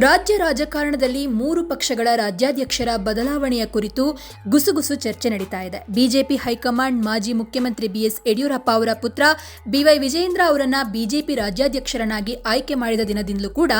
ರಾಜ್ಯ ರಾಜಕಾರಣದಲ್ಲಿ ಮೂರು ಪಕ್ಷಗಳ ರಾಜ್ಯಾಧ್ಯಕ್ಷರ ಬದಲಾವಣೆಯ ಕುರಿತು ಗುಸುಗುಸು ಚರ್ಚೆ ನಡೀತಾ ಇದೆ. ಬಿಜೆಪಿ ಹೈಕಮಾಂಡ್ ಮಾಜಿ ಮುಖ್ಯಮಂತ್ರಿ ಬಿಎಸ್ ಯಡಿಯೂರಪ್ಪ ಅವರ ಪುತ್ರ ಬಿವೈ ವಿಜೇಂದ್ರ ಅವರನ್ನ ಬಿಜೆಪಿ ರಾಜ್ಯಾಧ್ಯಕ್ಷರನ್ನಾಗಿ ಆಯ್ಕೆ ಮಾಡಿದ ದಿನದಿಂದಲೂ ಕೂಡ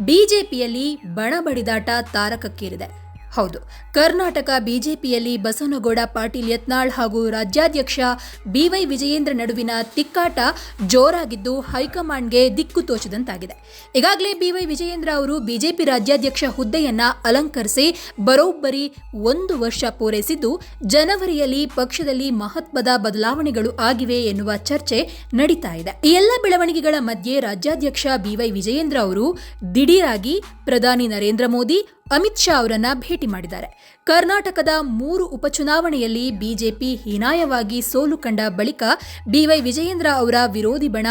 ಬಿಜೆಪಿಯಲ್ಲಿ ಬಣ ಬಡಿದಾಟ ತಾರಕಕ್ಕೇರಿದೆ. ಹೌದು. ಕರ್ನಾಟಕ ಬಿಜೆಪಿಯಲ್ಲಿ ಬಸನಗೌಡ, ಪಾಟೀಲ್ ಯತ್ನಾಳ್ ಹಾಗೂ ರಾಜ್ಯಾಧ್ಯಕ್ಷ ಬಿವೈ ವಿಜಯೇಂದ್ರ ನಡುವಿನ ತಿಕ್ಕಾಟ ಜೋರಾಗಿದ್ದು ಹೈಕಮಾಂಡ್ಗೆ ದಿಕ್ಕು ತೋಚದಂತಾಗಿದೆ. ಈಗಾಗಲೇ ಬಿವೈ ವಿಜಯೇಂದ್ರ ಅವರು ಬಿಜೆಪಿ ರಾಜ್ಯಾಧ್ಯಕ್ಷ ಹುದ್ದೆಯನ್ನ ಅಲಂಕರಿಸಿ ಬರೋಬ್ಬರಿ ಒಂದು ವರ್ಷ ಪೂರೈಸಿದ್ದು ಜನವರಿಯಲ್ಲಿ ಪಕ್ಷದಲ್ಲಿ ಮಹತ್ವದ ಬದಲಾವಣೆಗಳು ಆಗಿವೆ ಎನ್ನುವ ಚರ್ಚೆ ನಡೀತಾ ಇದೆ. ಈ ಎಲ್ಲ ಬೆಳವಣಿಗೆಗಳ ಮಧ್ಯೆ ರಾಜ್ಯಾಧ್ಯಕ್ಷ ಬಿವೈ ವಿಜಯೇಂದ್ರ ಅವರು ದಿಢೀರಾಗಿ ಪ್ರಧಾನಿ ನರೇಂದ್ರ ಮೋದಿ ಅಮಿತ್ ಶಾ ಅವರನ್ನ ಭೇಟಿ ಮಾಡಿದ್ದಾರೆ. ಕರ್ನಾಟಕದ ಮೂರು ಉಪಚುನಾವಣೆಯಲ್ಲಿ ಬಿಜೆಪಿ ಹೀನಾಯವಾಗಿ ಸೋಲು ಕಂಡ ಬಳಿಕ ಬಿವೈ ವಿಜಯೇಂದ್ರ ಅವರ ವಿರೋಧಿ ಬಣ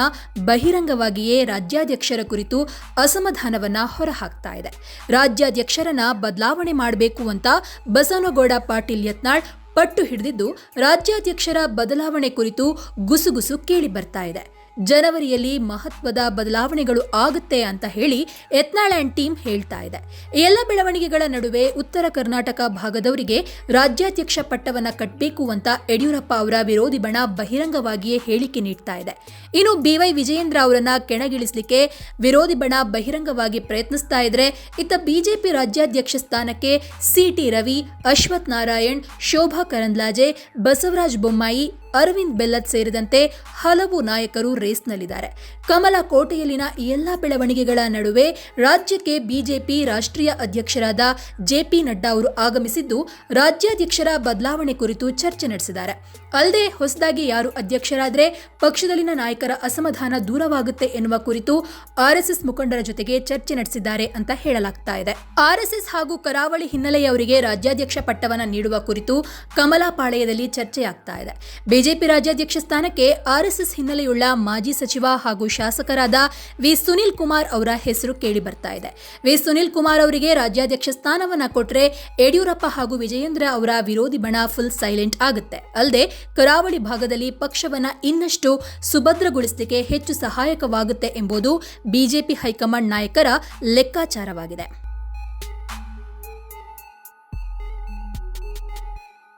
ಬಹಿರಂಗವಾಗಿಯೇ ರಾಜ್ಯಾಧ್ಯಕ್ಷರ ಕುರಿತು ಅಸಮಾಧಾನವನ್ನ ಹೊರಹಾಕ್ತಾ ಇದೆ. ರಾಜ್ಯಾಧ್ಯಕ್ಷರನ್ನ ಬದಲಾವಣೆ ಮಾಡಬೇಕು ಅಂತ ಬಸವನಗೌಡ ಪಾಟೀಲ್ ಯತ್ನಾಳ್ ಪಟ್ಟು ಹಿಡಿದಿದ್ದು ರಾಜ್ಯಾಧ್ಯಕ್ಷರ ಬದಲಾವಣೆ ಕುರಿತು ಗುಸುಗುಸು ಕೇಳಿ ಬರ್ತಾ ಇದೆ. ಜನವರಿಯಲ್ಲಿ ಮಹತ್ವದ ಬದಲಾವಣೆಗಳು ಆಗುತ್ತೆ ಅಂತ ಹೇಳಿ ಯತ್ನಾಳ್ ಅಂಡ್ ಟೀಮ್ ಹೇಳ್ತಾ ಇದೆ. ಎಲ್ಲ ಬೆಳವಣಿಗೆಗಳ ನಡುವೆ ಉತ್ತರ ಕರ್ನಾಟಕ ಭಾಗದವರಿಗೆ ರಾಜ್ಯಾಧ್ಯಕ್ಷ ಪಟ್ಟವನ್ನು ಕಟ್ಟಬೇಕು ಅಂತ ಯಡಿಯೂರಪ್ಪ ಅವರ ವಿರೋಧಿ ಬಣ ಬಹಿರಂಗವಾಗಿಯೇ ಹೇಳಿಕೆ ನೀಡ್ತಾ ಇದೆ. ಇನ್ನು ಬಿವೈ ವಿಜಯೇಂದ್ರ ಅವರನ್ನ ಕೆಣಗಿಳಿಸಲಿಕ್ಕೆ ವಿರೋಧಿ ಬಣ ಬಹಿರಂಗವಾಗಿ ಪ್ರಯತ್ನಿಸ್ತಾ ಇದ್ರೆ ಇತ್ತ ಬಿಜೆಪಿ ರಾಜ್ಯಾಧ್ಯಕ್ಷ ಸ್ಥಾನಕ್ಕೆ ಸಿಟಿ ರವಿ, ಅಶ್ವಥ್ ನಾರಾಯಣ್, ಶೋಭಾ ಕರಂದ್ಲಾಜೆ, ಬಸವರಾಜ್ ಬೊಮ್ಮಾಯಿ ಅರವಿಂದ್ ಬೆಲ್ಲತ್ ಸೇರಿದಂತೆ ಹಲವು ನಾಯಕರು ರೇಸ್ನಲ್ಲಿದ್ದಾರೆ. ಕಮಲ ಕೋಟೆಯಲ್ಲಿನ ಈ ಎಲ್ಲ ಬೆಳವಣಿಗೆಗಳ ನಡುವೆ ರಾಜ್ಯಕ್ಕೆ ಬಿಜೆಪಿ ರಾಷ್ಟ್ರೀಯ ಅಧ್ಯಕ್ಷರಾದ ಜೆಪಿ ನಡ್ಡಾ ಅವರು ಆಗಮಿಸಿದ್ದು, ರಾಜ್ಯಾಧ್ಯಕ್ಷರ ಬದಲಾವಣೆ ಕುರಿತು ಚರ್ಚೆ ನಡೆಸಿದ್ದಾರೆ. ಅಲ್ಲದೆ ಹೊಸದಾಗಿ ಯಾರು ಅಧ್ಯಕ್ಷರಾದರೆ ಪಕ್ಷದಲ್ಲಿನ ನಾಯಕರ ಅಸಮಾಧಾನ ದೂರವಾಗುತ್ತೆ ಎನ್ನುವ ಕುರಿತು ಆರ್ಎಸ್ಎಸ್ ಮುಖಂಡರ ಜೊತೆಗೆ ಚರ್ಚೆ ನಡೆಸಿದ್ದಾರೆ ಅಂತ ಹೇಳಲಾಗ್ತಾ ಇದೆ. ಆರ್ಎಸ್ಎಸ್ ಹಾಗೂ ಕರಾವಳಿ ಹಿನ್ನೆಲೆಯವರಿಗೆ ರಾಜ್ಯಾಧ್ಯಕ್ಷ ಪಟ್ಟವನ್ನು ನೀಡುವ ಕುರಿತು ಕಮಲಾಪಾಳೆಯದಲ್ಲಿ ಚರ್ಚೆಯಾಗ್ತಾ ಇದೆ. ಬಿಜೆಪಿ ರಾಜ್ಯಾಧ್ಯಕ್ಷ ಸ್ಥಾನಕ್ಕೆ ಆರ್ಎಸ್ಎಸ್ ಹಿನ್ನೆಲೆಯುಳ್ಳ ಮಾಜಿ ಸಚಿವ ಹಾಗೂ ಶಾಸಕರಾದ ವಿ ಸುನಿಲ್ ಕುಮಾರ್ ಅವರ ಹೆಸರು ಕೇಳಿ ಬರ್ತಾ ಇದೆ. ವಿ ಸುನಿಲ್ ಕುಮಾರ್ ಅವರಿಗೆ ರಾಜ್ಯಾಧ್ಯಕ್ಷ ಸ್ಥಾನವನ್ನ ಕೊಟ್ರೆ ಯಡಿಯೂರಪ್ಪ ಹಾಗೂ ವಿಜಯೇಂದ್ರ ಅವರ ವಿರೋಧಿ ಬಣ ಫುಲ್ ಸೈಲೆಂಟ್ ಆಗುತ್ತೆ. ಅಲ್ಲದೆ ಕರಾವಳಿ ಭಾಗದಲ್ಲಿ ಪಕ್ಷವನ್ನ ಇನ್ನಷ್ಟು ಸುಭದ್ರಗೊಳಿಸಲಿಕ್ಕೆ ಹೆಚ್ಚು ಸಹಾಯಕವಾಗುತ್ತೆ ಎಂಬುದು ಬಿಜೆಪಿ ಹೈಕಮಾಂಡ್ ನಾಯಕರ ಲೆಕ್ಕಾಚಾರವಾಗಿದೆ.